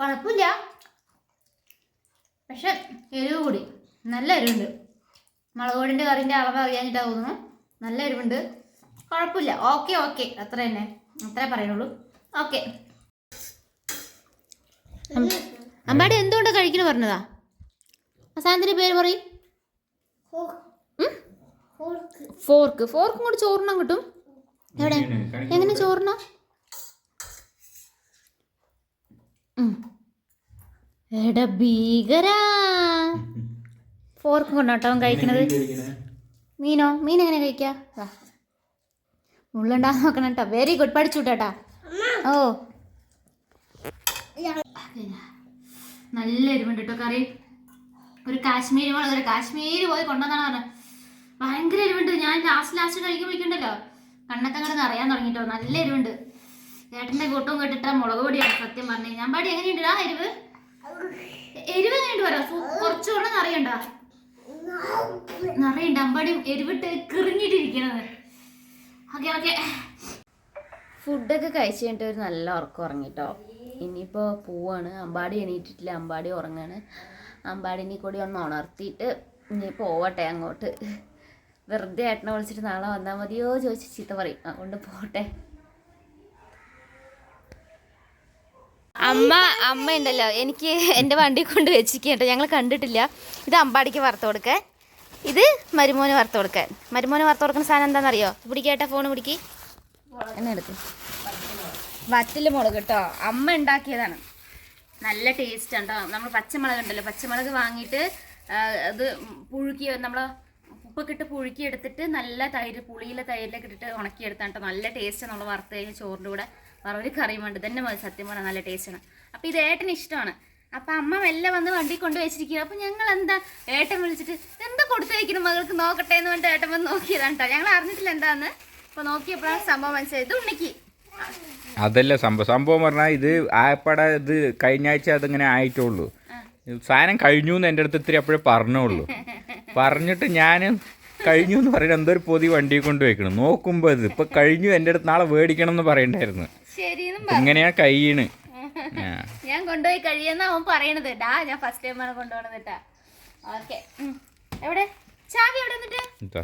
കുഴപ്പമില്ല. പക്ഷെ എരിവ് കൂടി നല്ല എരിവുണ്ട്. മുളക് പൊടിന്റെ കറിന്റെ അളവ് അറിയാഞ്ഞിട്ടാ തോന്നുന്നു. നല്ല എരിവുണ്ട്. കുഴപ്പമില്ല. Okay okay. അത്ര തന്നെ. അത്രേ പറയുള്ളൂ ഓക്കെ. അമ്പാടി എന്തുകൊണ്ട് കഴിക്കണ പറഞ്ഞതാ? ആ സാധനത്തിന്റെ പേര് പറയും. ഫോർക്ക്. ഫോർക്കും. കൂടി ചോറിനം കിട്ടും. എവിടെ? എങ്ങനെ ചോറിന? എടാ ഭീകരാ. ഫോർക്കും കൊണ്ടാട്ടോ അവൻ കഴിക്കണത്. മീനോ? മീൻ എങ്ങനെ കഴിക്കാ? വാ. മുള്ളുണ്ടാകാൻ നോക്കണം കേട്ടോ. വെരി ഗുഡ് പഠിച്ചു കേട്ടാ. ഓ. നല്ല എരിവുണ്ട് കേട്ടോ കറി. ഒരു കാശ്മീരി പോലെ ഒരു കാശ്മീരി പോയി കൊണ്ടുവന്നാണ് പറഞ്ഞത്. ഭയങ്കര എരിവുണ്ട്. ഞാൻ ലാസ്റ്റ് ലാസ്റ്റ് കഴിക്കുമ്പോഴേക്കുണ്ടല്ലോ കണ്ണൊക്കെ അങ്ങനെ അറിയാൻ തുടങ്ങിട്ടോ. നല്ല എരിവുണ്ട്. ചേട്ടന്റെ കൂട്ടവും കേട്ടിട്ട് മുളക് പൊടിയാണ് സത്യം പറഞ്ഞു ഞാൻ പാടി എങ്ങനെയുണ്ട്? ആ എരിവ്? എരിവ് എങ്ങനെയുണ്ട് പറയാം കുറച്ചുകൂടെ നിറയണ്ട? നിറയുണ്ട്. അമ്പാടി എരിവിട്ട് കിറിഞ്ഞിട്ടിരിക്കണത്. Okay okay. ഫുഡൊക്കെ കഴിച്ച് കഴിഞ്ഞിട്ട് ഒരു നല്ല ഉറക്കം ഉറങ്ങിട്ടോ. ഇനിയിപ്പോൾ പോവാണ്. അമ്പാടി എണീറ്റിട്ടില്ല. അമ്പാടി ഉറങ്ങാണ്. അമ്പാടിനെ കൂടി ഒന്ന് ഉണർത്തിയിട്ട് ഇനി പോവട്ടെ അങ്ങോട്ട്. വെറുതെ ഏട്ടനെ വിളിച്ചിട്ട് നാളെ വന്നാൽ മതിയോ ചോദിച്ച് ചീത്ത പറയും. അതുകൊണ്ട് പോട്ടെ. അമ്മ അമ്മ ഉണ്ടല്ലോ. എനിക്ക് എന്റെ വണ്ടി കൊണ്ട് വെച്ചിരിക്കട്ടോ ഞങ്ങൾ കണ്ടിട്ടില്ല. ഇത് അമ്പാടിക്ക് വറുത്ത് കൊടുക്കാൻ. ഇത് മരുമോന് വറുത്ത് കൊടുക്കാൻ. മരുമോന് വറുത്ത് കൊടുക്കുന്ന സാധനം എന്താണെന്നറിയോ? പിടിക്കേട്ടാ ഫോൺ പിടിക്ക്. എന്നെ വറ്റിൽ മുളക് കേട്ടോ. അമ്മ ഉണ്ടാക്കിയതാണ്. നല്ല ടേസ്റ്റ് ഉണ്ടോ നമ്മൾ പച്ചമുളക് ഉണ്ടല്ലോ പച്ചമുളക് വാങ്ങിയിട്ട് അത് പുഴുക്കി നമ്മൾ ഉപ്പൊക്കെ ഇട്ട് പുഴുക്കി എടുത്തിട്ട് നല്ല തൈര് പുളിയിലെ തൈരിലൊക്കെ ഇട്ടിട്ട് ഉണക്കിയെടുത്താണ് കേട്ടോ നല്ല ടേസ്റ്റ് നമ്മൾ വറുത്ത് കഴിഞ്ഞ് ചോറിന്റെ കൂടെ. വറവര് കറിയും വേണ്ട തന്നെ മതി സത്യം പറഞ്ഞാൽ നല്ല ടേസ്റ്റാണ് അപ്പോൾ ഇത് ഏട്ടന് ഇഷ്ടമാണ്. അപ്പം അമ്മ മെല്ലെ വന്ന് വണ്ടി കൊണ്ട് വെച്ചിരിക്കുക അപ്പം ഞങ്ങൾ എന്താ ഏട്ടൻ വിളിച്ചിട്ട് എന്താ വയ്ക്കുന്നു മകൾക്ക്? നോക്കട്ടെ എന്ന് പറഞ്ഞിട്ട് ഏട്ടൻ വന്ന് നോക്കിയതാണ് കേട്ടോ ഞങ്ങൾ അറിഞ്ഞിട്ടില്ല എന്താന്ന്. അപ്പോൾ നോക്കിയപ്പോഴാണ് സംഭവം മനസ്സിലായത്. ഉണ്ണിക്ക്. അതല്ല സംഭവം. സംഭവം പറഞ്ഞാൽ ഇത് ആയപ്പാടെ ഇത് കഴിഞ്ഞ ആഴ്ച അതിങ്ങനെ ആയിട്ടുള്ളൂ. സാധനം കഴിഞ്ഞു എന്ന് എന്റെ അടുത്ത് ഇത്തിരി അപ്പോഴേ പറഞ്ഞുള്ളൂ. പറഞ്ഞിട്ട് ഞാൻ കഴിഞ്ഞു എന്ന് പറയുന്നത് എന്തോ ഒരു പൊതി വണ്ടി കൊണ്ട് വെക്കണം. നോക്കുമ്പോൾ ഇത് ഇപ്പം കഴിഞ്ഞു എന്റെ അടുത്ത് നാളെ മേടിക്കണം എന്ന് പറയണ്ടായിരുന്നു ഇങ്ങനെയാ കഴിയണ് ഞാൻ കൊണ്ടുപോയി കഴിയുന്ന അവൻ പറയണത് ഡാ ഞാൻ ഫസ്റ്റ് ടൈമാണ് കൊണ്ടുപോകണത് ഓക്കെ എവിടെ? ചാവി എവിടെ എന്നിട്ട്?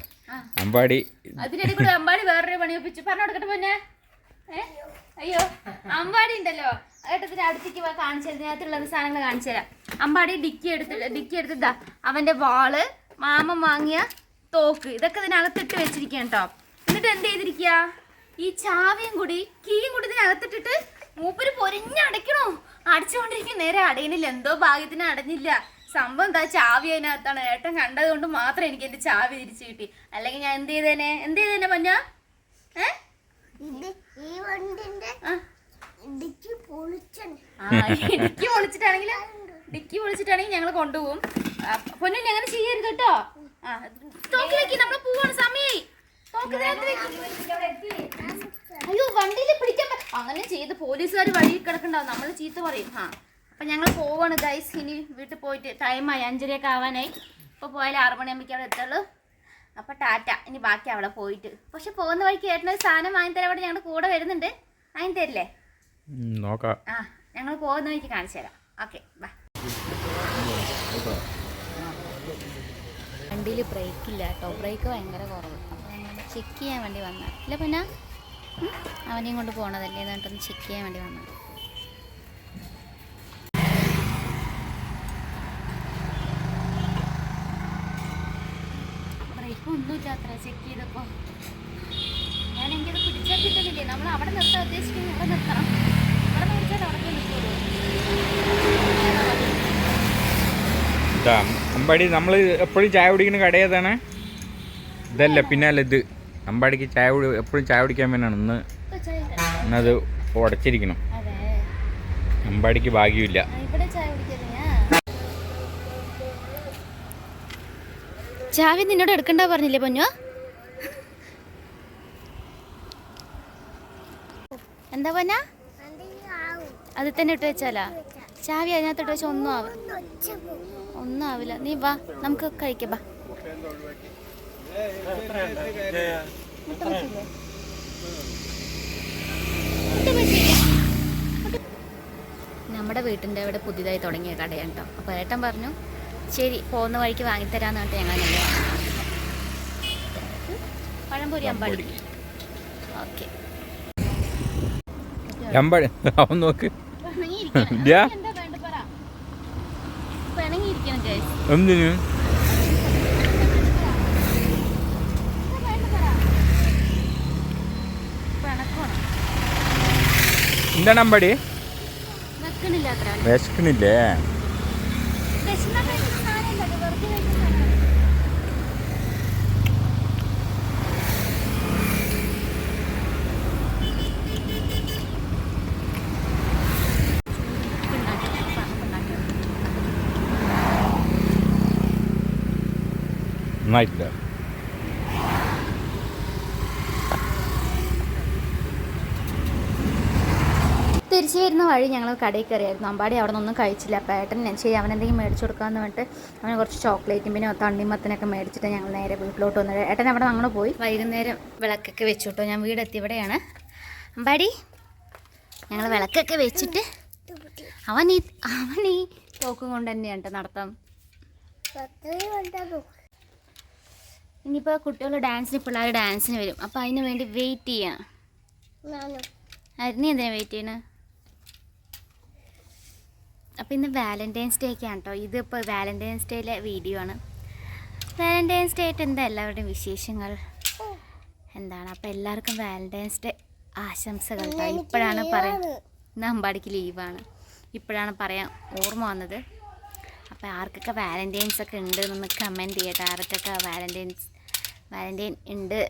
അമ്പാടി. അതിനിടയിൽ കൂടെ അമ്പാടി വേറൊരു പണി ഒപ്പിച്ചു. പറഞ്ഞു കൊടുക്കട്ടെ പൊന്നെ. അയ്യോ അമ്പാടി ഉണ്ടല്ലോ. ഏട്ടത്തിന് അടുത്തേക്ക് വാ കാണിച്ചു ഇതിനകത്തുള്ള സാധനങ്ങൾ കാണിച്ചു തരാം. അമ്പാടി ഡിക്കി എടുത്തിട്ട് ഡിക്കി എടുത്തിട്ടാ അവന്റെ വാൾ മാമൻ വാങ്ങിയ തോക്ക്. ഇതൊക്കെ ഇതിനകത്തിട്ട് വെച്ചിരിക്കുകയാണ് കേട്ടോ എന്നിട്ട് എന്ത് ചെയ്തിരിക്കുക ഈ ചാവിയും കൂടി കീയും കൂടി ഇതിനകത്തിട്ടിട്ട് മൂപ്പര് പൊരിഞ്ഞടയ്ക്കണോ അടിച്ചുകൊണ്ടിരിക്കും. നേരെ അടയണില്ല എന്തോ ഭാഗ്യത്തിന് അടഞ്ഞില്ല. സംഭവം എന്താ? ചാവി അതിനകത്താണ്. ഏട്ടൻ കണ്ടത് കൊണ്ട് മാത്രം എനിക്ക് എന്റെ ചാവി തിരിച്ചു കിട്ടി. അല്ലെങ്കിൽ ഞാൻ എന്ത് ചെയ്തേനെ? എന്ത് ചെയ്തേനെ പഞ്ഞ ഏ? ഈ വണ്ടിന്റെ ഡിക്കി പൊളിച്ചിട്ടാണെങ്കിൽ ഡിക്കി പൊളിച്ചിട്ടാണെങ്കിൽ ഞങ്ങൾ കൊണ്ടുപോകും. പൊന്നു അങ്ങനെ ചെയ്യരുത് കേട്ടോ. ആ തോക്കി വെക്കി. നമ്മൾ പോവാണ് സമയായി. അയ്യോ വണ്ടിയിൽ പിടിക്കാൻ അങ്ങനെ ചെയ്ത് പോലീസുകാർ വഴി കിടക്കണ്ടാവും. നമ്മൾ ചീത്ത പറയും. ആ അപ്പൊ ഞങ്ങൾ പോവാണ് ഗൈസ് ഇനി വീട്ടിൽ പോയിട്ട് ടൈമായി അഞ്ചരയൊക്കെ ആവാനായി. ഇപ്പോൾ പോയാൽ ആറ് മണിയാകുമ്പോഴേക്കും അവിടെ എത്തുള്ളൂ. അപ്പൊ ടാറ്റ ഇനി ബാക്കി അവളെ പോയിട്ട്. പക്ഷെ പോകുന്ന വഴിക്ക് ഏട്ടനൊരു സാധനം വാങ്ങി തരാം അവിടെ ഞങ്ങളുടെ കൂടെ വരുന്നുണ്ട്. വാങ്ങി തരില്ലേ? ഉം, നോക്കാം. ആ ഞങ്ങൾ പോകുന്ന വഴിക്ക് കാണിച്ചു തരാം. Okay bye. വണ്ടിയിൽ ബ്രേക്ക് ഇല്ല കേട്ടോ. ബ്രേക്ക് ഭയങ്കര കുറവ്. ചെക്ക് ചെയ്യാൻ വേണ്ടി വന്നാൽ ഇല്ല പിന്നെ. അവനെയും കൊണ്ട് പോണതല്ലേ എന്നിട്ടൊന്ന് ചെക്ക് ചെയ്യാൻ വേണ്ടി വന്ന ബ്രേക്ക് ഒന്നുമില്ല അത്ര ചെക്ക് ചെയ്തപ്പോൾ ഞാൻ എനിക്കത് പിടിച്ചാൽ കിട്ടുന്നില്ലേ? നമ്മൾ അവിടെ നിർത്താൻ ഉദ്ദേശിക്കുന്നത് ഇവിടെ നിർത്തണം. ഇവിടെ നിർത്തിയാൽ അവിടെ നിൽക്കുള്ളൂ അമ്പാടി നമ്മൾ എപ്പോഴും ചായ കുടിക്കുന്ന കട ഏതാണ് ഇതല്ല പിന്നാലെ ഇത്. അമ്പാടിക്ക് ചായ കുടി എപ്പോഴും ചായ കുടിക്കാൻ വേണ്ടിയാണ് ഇന്ന്. ഇന്നത് ഉടച്ചിരിക്കണം. അതെ. അമ്പാടിക്ക് ഭാഗ്യമില്ല ആ, ഇവിടെ ചായ കുടിക്കരുത് ചാവി നിന്നോട് എടുക്കണ്ട പറഞ്ഞില്ലേ പൊന്നോ? എന്താ പൊന്ന? അത് ആവും തന്നെ ഇട്ട് വെച്ചാലാ? ചാവി അതിനകത്ത് ഇട്ട് വെച്ചാൽ ഒന്നും ഒച്ച ഒന്നും ആവില്ല. നീ വാ നമുക്ക് കഴിക്കാം നമ്മുടെ വീട്ടിന്റെ അവിടെ പുതിയതായി തുടങ്ങിയ കടയാണ് കേട്ടോ. അപ്പോൾ ഏട്ടൻ പറഞ്ഞു ശരി പോകുന്ന വഴിക്ക് വാങ്ങിത്തരാന്ന് പറഞ്ഞിട്ട് ഞങ്ങൾ നല്ല പഴംപൊരി അമ്പാടി ഓക്കെ. അമ്പാടി അവൻ നോക്ക്. എന്തിനു? എന്താണ് അമ്പാടി? വിശക്കണില്ലേ നന്നായിട്ടില്ല. തിരിച്ചു വരുന്ന വഴി ഞങ്ങൾ കടയിൽ കയറിയായിരുന്നു. അമ്പാടി അവിടെ നിന്നൊന്നും കഴിച്ചില്ല. അപ്പോൾ ഏട്ടൻ ഞാൻ ചെയ്യാം അവൻ എന്തെങ്കിലും മേടിച്ചു കൊടുക്കാമെന്ന് പറഞ്ഞിട്ട് അവന് കുറച്ച് ചോക്ലേറ്റും പിന്നെ തണ്ണിമത്തനൊക്കെ മേടിച്ചിട്ട് ഞങ്ങൾ നേരെ വീട്ടിലോട്ട് വന്നത്. ഏട്ടൻ അവിടെ അങ്ങനെ പോയി. വൈകുന്നേരം വിളക്കൊക്കെ വെച്ചു കേട്ടോ. ഞാൻ വീടെത്തി ഇവിടെയാണ് അമ്പാടി ഞങ്ങൾ വിളക്കൊക്കെ വെച്ചിട്ട് അവൻ ഈ അവൻ ഈ തോക്കും കൊണ്ട് തന്നെയാണ് കേട്ടോ നടത്താം. ഇനിയിപ്പോൾ കുട്ടികൾ ഡാൻസിന് പിള്ളേർ ഡാൻസിന് വരും. അപ്പോൾ അതിന് വേണ്ടി വെയിറ്റ് ചെയ്യാം. അരിനി എന്തിനാ വെയിറ്റ് ചെയ്യണേ? അപ്പോൾ ഇന്ന് വാലന്റൈൻസ് ഡേ ഒക്കെയാണ് കേട്ടോ ഇതിപ്പോൾ വാലന്റൈൻസ് ഡേയിലെ വീഡിയോ ആണ്. വാലന്റൈൻസ് ഡേ ആയിട്ട് എന്താ എല്ലാവരുടെയും വിശേഷങ്ങൾ? എന്താണ്? അപ്പോൾ എല്ലാവർക്കും വാലന്റൈൻസ് ഡേ ആശംസകൾ കേട്ടോ ഇപ്പോഴാണ് പറയാം ഇന്ന് അമ്പാടിക്ക് ലീവാണ് ഇപ്പോഴാണ് പറയാൻ ഓർമ്മ വന്നത്. അപ്പോൾ ആർക്കൊക്കെ വാലന്റൈൻസ് ഒക്കെ ഉണ്ട് എന്നൊന്ന് കമന്റ് ചെയ്യട്ടെ. ആർക്കൊക്കെ വാലന്റൈൻസ് വാലന്റൈൻ ഉണ്ട്.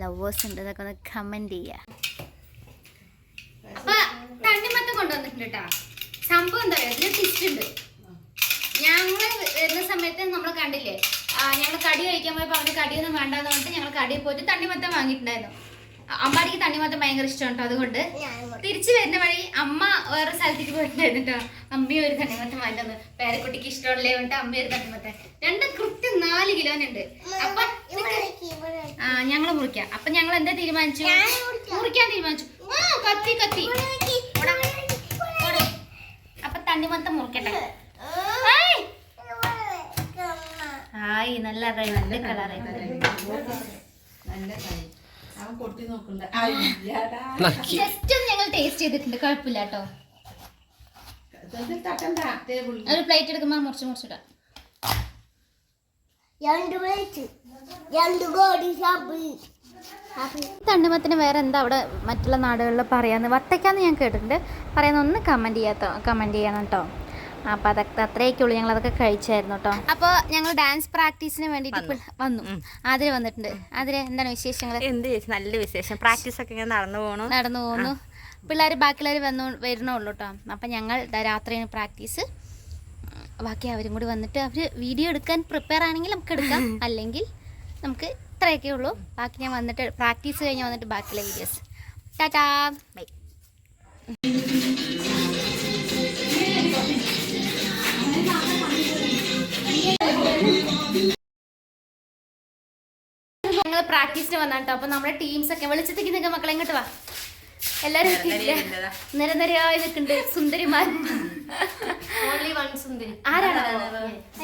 ലവേഴ്സ് ഉണ്ട് എന്നൊക്കെ ഒന്ന് കമന്റ് ചെയ്യാം. തണ്ണിമത്തം കൊണ്ടുവന്നിട്ടുണ്ട് സംഭവം എന്താ പറയുക ഇതിന് ഉണ്ട്. ഞങ്ങൾ വരുന്ന സമയത്ത് നമ്മൾ കണ്ടില്ലേ? ഞങ്ങൾ കടി കഴിക്കാൻ പോയപ്പോൾ അവർക്ക് കടിയൊന്നും വേണ്ടാന്ന് പറഞ്ഞിട്ട് ഞങ്ങൾ കടിയിൽ പോയിട്ട് തണ്ണിമത്തം വാങ്ങിയിട്ടുണ്ടായിരുന്നു. അ- അമ്പാടിക്ക് തണ്ണിമത്തം ഭയങ്കര ഇഷ്ടമാണ് കേട്ടോ അതുകൊണ്ട് തിരിച്ചു വരുന്ന വഴി അമ്മ വേറെ സ്ഥലത്തേക്ക് പോയിട്ടുണ്ടായിരുന്നു കേട്ടോ അമ്മയും ഒരു തണ്ണിമത്തം വാങ്ങിട്ടു പേരക്കുട്ടിക്ക് ഇഷ്ടമുള്ളേ കൊണ്ട് അമ്മ ഒരു തണ്ണിമത്തം രണ്ട് കൃത്യം നാല് കിലോനുണ്ട്. അപ്പൊ ആ ഞങ്ങൾ മുറിക്കാം. അപ്പൊ ഞങ്ങൾ എന്താ തീരുമാനിച്ചു മുറിക്കാൻ തീരുമാനിച്ചു. ആ കത്തി കത്തി. ഓടാ. ഓടാ. അപ്പൊ തണ്ണിമത്തം മുറിക്കട്ടെ. ആയ്. നല്ല അറിയാം നല്ല കളറായി. അവൻ കൊട്ടി നോക്കണ്ട. അയ്യടാ ജസ്റ്റ് ഞങ്ങൾ ടേസ്റ്റ് ചെയ്തിട്ടുണ്ട്. കുഴപ്പമില്ല കേട്ടോ. ഒരു പ്ലേറ്റ് എടുക്കുമ്പോ മുറിച്ച് മുറിച്ചിടാം. തണ്ണിമത്തിന് വേറെ എന്താ അവിടെ മറ്റുള്ള നാടുകളിൽ പറയാന്ന്? വത്തയ്ക്കാന്ന് ഞാൻ കേട്ടിട്ടുണ്ട്. പറയുന്ന ഒന്ന് കമന്റ് ചെയ്യാത്ത? കമന്റ് ചെയ്യണം കേട്ടോ. അപ്പോൾ അതൊക്കെ അത്രയൊക്കെയുള്ളൂ ഞങ്ങൾ അതൊക്കെ കഴിച്ചായിരുന്നു കേട്ടോ അപ്പോൾ ഞങ്ങൾ ഡാൻസ് പ്രാക്ടീസിന് വേണ്ടിയിട്ട് വന്നു. അതിൽ വന്നിട്ടുണ്ട്. അതിൽ എന്താണ് വിശേഷങ്ങൾ എന്ത് നല്ല വിശേഷം. പ്രാക്ടീസ് ഒക്കെ ഇങ്ങനെ നടന്നു പോകണു നടന്നു പോകുന്നു പിള്ളേർ ബാക്കിയുള്ളവർ വന്നു വരണുള്ളൂ കേട്ടോ അപ്പം ഞങ്ങൾ രാത്രി രാത്രിയാണ് പ്രാക്ടീസ് ബാക്കി അവരും കൂടി വന്നിട്ട് അവർ വീഡിയോ എടുക്കാൻ പ്രിപ്പയർ ആണെങ്കിൽ നമുക്ക് എടുക്കാം. അല്ലെങ്കിൽ നമുക്ക് ഇത്രയൊക്കെ ഉള്ളൂ. ബാക്കി ഞാൻ വന്നിട്ട് പ്രാക്ടീസ് കഴിഞ്ഞ് വന്നിട്ട് ബാക്കിയുള്ള വീഡിയോസ് ടാറ്റാ. ബൈ പ്രാക്ടീസിന് വന്നാട്ടോ അപ്പൊ നമ്മുടെ ടീംസ് ഒക്കെ വെളിച്ചത്തേക്ക് നിൽക്കുക മക്കളെ ഇങ്ങോട്ട് വാ. എല്ലാരും നിരനിരയായി നിൽക്കുന്നുണ്ട് സുന്ദരിമാർ. ഓൺലി വൺ സുന്ദരി. ആരാണ്?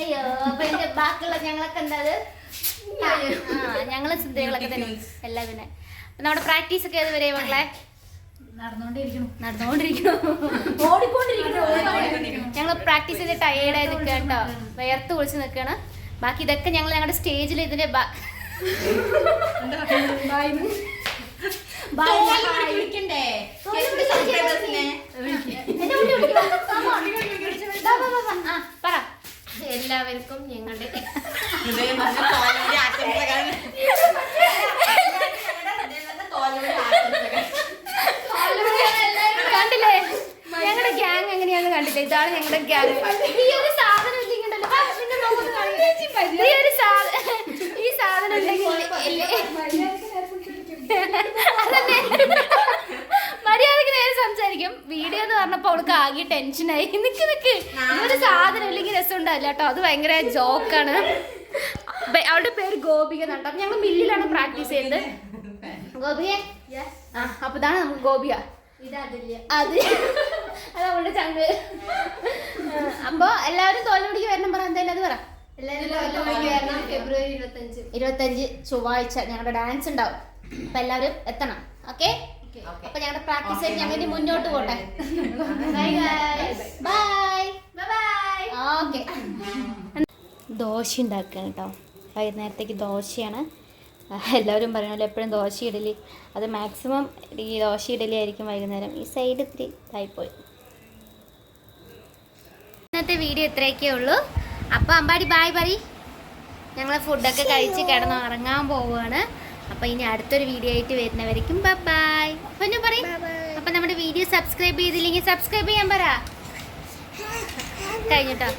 അയ്യോ അപ്പൊ എന്റെ ബാക്കിയുള്ള ഞങ്ങളൊക്കെ എന്താ ഞങ്ങൾ സുന്ദരികളൊക്കെ തന്നെ. എല്ലാം പിന്നെ നമ്മുടെ പ്രാക്ടീസ് ഒക്കെ ഏതുവരെ മക്കളെ? നടന്നുകൊണ്ടിരിക്കണം ഓടിക്കൊണ്ടിരിക്കണം ഞങ്ങൾ പ്രാക്ടീസ് ചെയ്ത് ടയേർഡായി നിൽക്കുക കേട്ടോ വിയർത്ത് കുളിച്ച് നിൽക്കുകയാണ് ബാക്കി ഇതൊക്കെ ഞങ്ങൾ ഞങ്ങളുടെ സ്റ്റേജിൽ ഇതിന്റെ എല്ലാവർക്കും ഞങ്ങളുടെ കണ്ടില്ലേ? ഞങ്ങളുടെ ഗ്യാങ് എങ്ങനെയാണ് കണ്ടില്ലേ? ഇതാണ് ഞങ്ങളുടെ ഗ്യാങ് ഈ ഒരു സാധനം ഇല്ലെങ്കിണ്ടല്ലോ ഈ ഒരു സാധനം ഈ സാധനം. മര്യാദയ്ക്ക് നേരെ സംസാരിക്കും. വീഡിയോ എന്ന് പറഞ്ഞപ്പോ അവൾക്ക് ആകെ ടെൻഷനായി. നിക്ക് നിക്ക്. ഒരു സാധനം ഇല്ലെങ്കിൽ രസം ഉണ്ടാവില്ല കേട്ടോ. അത് ഭയങ്കര ജോക്കാണ്. അവളുടെ പേര് ഗോപിക എന്നാട്ടോ അപ്പൊ ഞങ്ങൾ മില്ലിലാണ് പ്രാക്ടീസ് ചെയ്യുന്നത്. ഗോപിയെ ആ അപ്പൊ ഇതാണ് നമുക്ക് ഗോപിക. അത് അത് അവളുടെ ചങ്ക്. അപ്പൊ എല്ലാവരും തോൽവിടിക്ക് വരണം പറ എന്തായാലും അത് പറ. ഫെബ്രുവരി ഇരുപത്തഞ്ച്. ഇരുപത്തഞ്ച് ചൊവ്വാഴ്ച ഞങ്ങളുടെ ഡാൻസ് ഉണ്ടാവും. അപ്പൊ എല്ലാവരും എത്തണം. ഓക്കെ? അപ്പൊ ഞങ്ങളുടെ പ്രാക്ടീസ് ആയിട്ട് ഞങ്ങൾ ഇനി മുന്നോട്ട് പോട്ടെ. Bye bye. ഓക്കെ. ദോശ ഉണ്ടാക്കുകയാണ് കേട്ടോ. വൈകുന്നേരത്തേക്ക് ദോശയാണ്. എല്ലാവരും പറയണല്ലോ എപ്പോഴും ദോശ ഇഡലി. അത് മാക്സിമം ഈ ദോശ ഇഡലി ആയിരിക്കും വൈകുന്നേരം. ഈ സൈഡ് ഇത്തിരി ഇതായിപ്പോയി. ഇന്നത്തെ വീഡിയോ ഇത്രയൊക്കെ ഉള്ളൂ. അപ്പോൾ അമ്പാടി ബായ് പറ ഞങ്ങൾ ഫുഡൊക്കെ കഴിച്ച് കിടന്ന് ഉറങ്ങാൻ പോവുകയാണ്. അപ്പോൾ ഇനി അടുത്തൊരു വീഡിയോ ആയിട്ട് വരുന്നവരേക്കും ബൈ പൊന്നു പറയും അപ്പോൾ നമ്മുടെ വീഡിയോ സബ്സ്ക്രൈബ് ചെയ്തില്ലെങ്കിൽ സബ്സ്ക്രൈബ് ചെയ്യാൻ പറ. കഴിഞ്ഞിട്ടോ?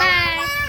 ബൈ